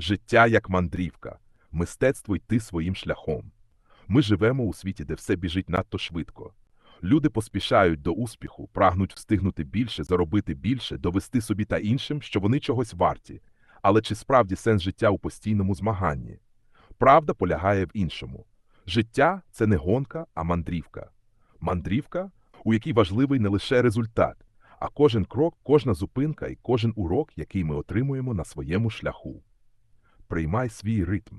Життя як мандрівка, мистецтво йти своїм шляхом. Ми живемо у світі, де все біжить надто швидко. Люди поспішають до успіху, прагнуть встигнути більше, заробити більше, довести собі та іншим, що вони чогось варті. Але чи справді сенс життя у постійному змаганні? Правда полягає в іншому. Життя це не гонка, а мандрівка. Мандрівка, у якій важливий не лише результат, а кожен крок, кожна зупинка і кожен урок, який ми отримуємо на своєму шляху. Приймай свій ритм.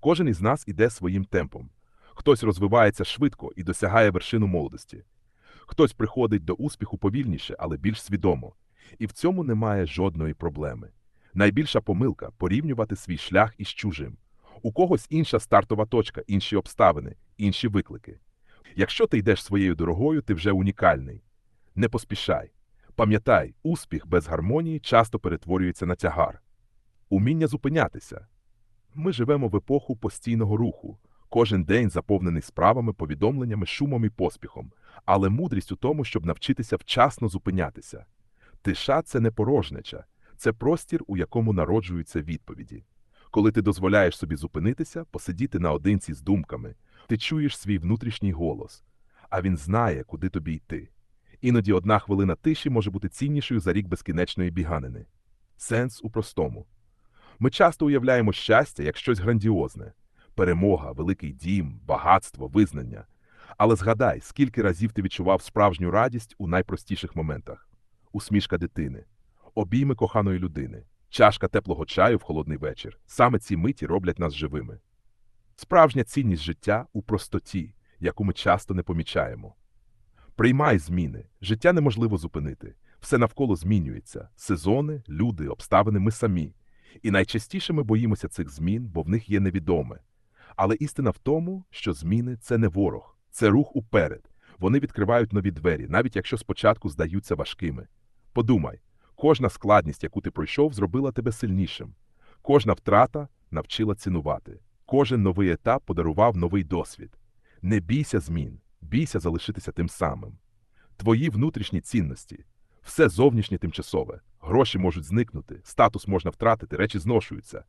Кожен із нас іде своїм темпом. Хтось розвивається швидко і досягає вершину молодості. Хтось приходить до успіху повільніше, але більш свідомо. І в цьому немає жодної проблеми. Найбільша помилка порівнювати свій шлях із чужим. У когось інша стартова точка, інші обставини, інші виклики. Якщо ти йдеш своєю дорогою, ти вже унікальний. Не поспішай. Пам'ятай, успіх без гармонії часто перетворюється на тягар. Уміння зупинятися. Ми живемо в епоху постійного руху. Кожен день заповнений справами, повідомленнями, шумом і поспіхом, але мудрість у тому, щоб навчитися вчасно зупинятися. Тиша це не порожнеча, це простір, у якому народжуються відповіді. Коли ти дозволяєш собі зупинитися, посидіти наодинці з думками, ти чуєш свій внутрішній голос, а він знає, куди тобі йти. Іноді одна хвилина тиші може бути ціннішою за рік безкінечної біганини. Сенс у простому. Ми часто уявляємо щастя як щось грандіозне перемога, великий дім, багатство, визнання. Але згадай, скільки разів ти відчував справжню радість у найпростіших моментах: усмішка дитини, обійми коханої людини, чашка теплого чаю в холодний вечір. Саме ці миті роблять нас живими. Справжня цінність життя у простоті, яку ми часто не помічаємо. Приймай зміни. Життя неможливо зупинити. Все навколо змінюється: сезони, люди, обставини ми самі. І найчастіше ми боїмося цих змін, бо в них є невідоме. Але істина в тому, що зміни це не ворог, це рух уперед. Вони відкривають нові двері, навіть якщо спочатку здаються важкими. Подумай, кожна складність, яку ти пройшов, зробила тебе сильнішим. Кожна втрата навчила цінувати. Кожен новий етап подарував новий досвід. Не бійся змін, бійся залишитися тим самим. Твої внутрішні цінності, все зовнішнє тимчасове, гроші можуть зникнути, статус можна втратити, речі зношуються.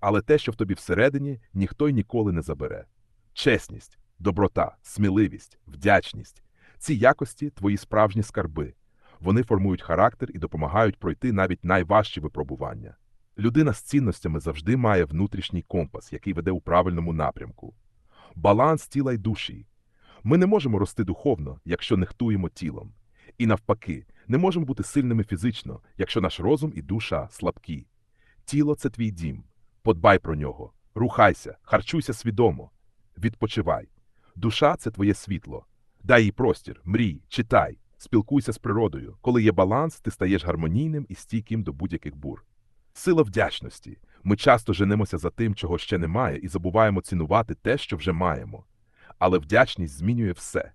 Але те, що в тобі всередині, ніхто й ніколи не забере. Чесність, доброта, сміливість, вдячність ці якості твої справжні скарби. Вони формують характер і допомагають пройти навіть найважчі випробування. Людина з цінностями завжди має внутрішній компас, який веде у правильному напрямку. Баланс тіла й душі. Ми не можемо рости духовно, якщо нехтуємо тілом. І навпаки, не можемо бути сильними фізично, якщо наш розум і душа слабкі. Тіло це твій дім. Подбай про нього, рухайся, харчуйся свідомо, відпочивай. Душа це твоє світло. Дай їй простір, мрій, читай, спілкуйся з природою. Коли є баланс, ти стаєш гармонійним і стійким до будь-яких бур. Сила вдячності. Ми часто женемося за тим, чого ще немає, і забуваємо цінувати те, що вже маємо. Але вдячність змінює все.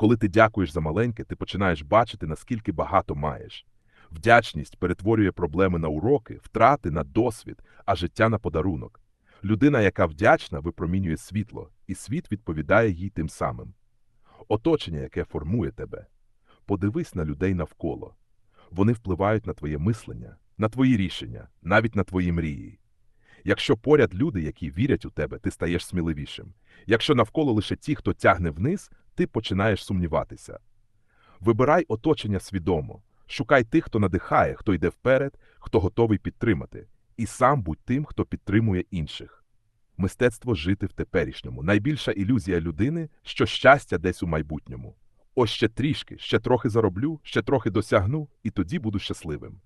Коли ти дякуєш за маленьке, ти починаєш бачити, наскільки багато маєш. Вдячність перетворює проблеми на уроки, втрати на досвід, а життя на подарунок. Людина, яка вдячна, випромінює світло, і світ відповідає їй тим самим. Оточення, яке формує тебе. Подивись на людей навколо. Вони впливають на твоє мислення, на твої рішення, навіть на твої мрії. Якщо поряд люди, які вірять у тебе, ти стаєш сміливішим. Якщо навколо лише ті, хто тягне вниз, ти починаєш сумніватися. Вибирай оточення свідомо, шукай тих, хто надихає, хто йде вперед, хто готовий підтримати, і сам будь тим, хто підтримує інших. Мистецтво жити в теперішньому найбільша ілюзія людини, що щастя десь у майбутньому. Ось ще трішки, ще трохи зароблю, ще трохи досягну, і тоді буду щасливим.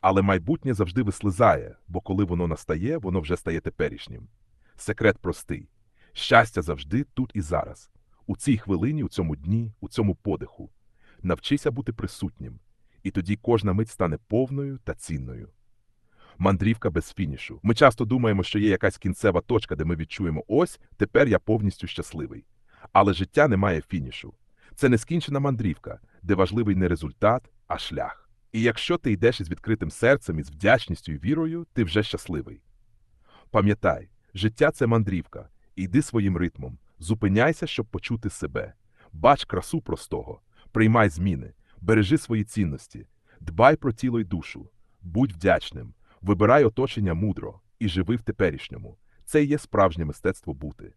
Але майбутнє завжди вислизає, бо коли воно настає, воно вже стає теперішнім. Секрет простий щастя завжди тут і зараз, у цій хвилині, у цьому дні, у цьому подиху. Навчися бути присутнім, і тоді кожна мить стане повною та цінною. Мандрівка без фінішу. Ми часто думаємо, що є якась кінцева точка, де ми відчуємо ось тепер я повністю щасливий. Але життя не має фінішу. Це нескінчена мандрівка, де важливий не результат, а шлях. І якщо ти йдеш із відкритим серцем, із вдячністю і вірою, ти вже щасливий. Пам'ятай, життя це мандрівка, йди своїм ритмом, зупиняйся, щоб почути себе. Бач красу простого, приймай зміни, бережи свої цінності, дбай про тіло й душу, будь вдячним, вибирай оточення мудро, і живи в теперішньому. Це і є справжнє мистецтво бути.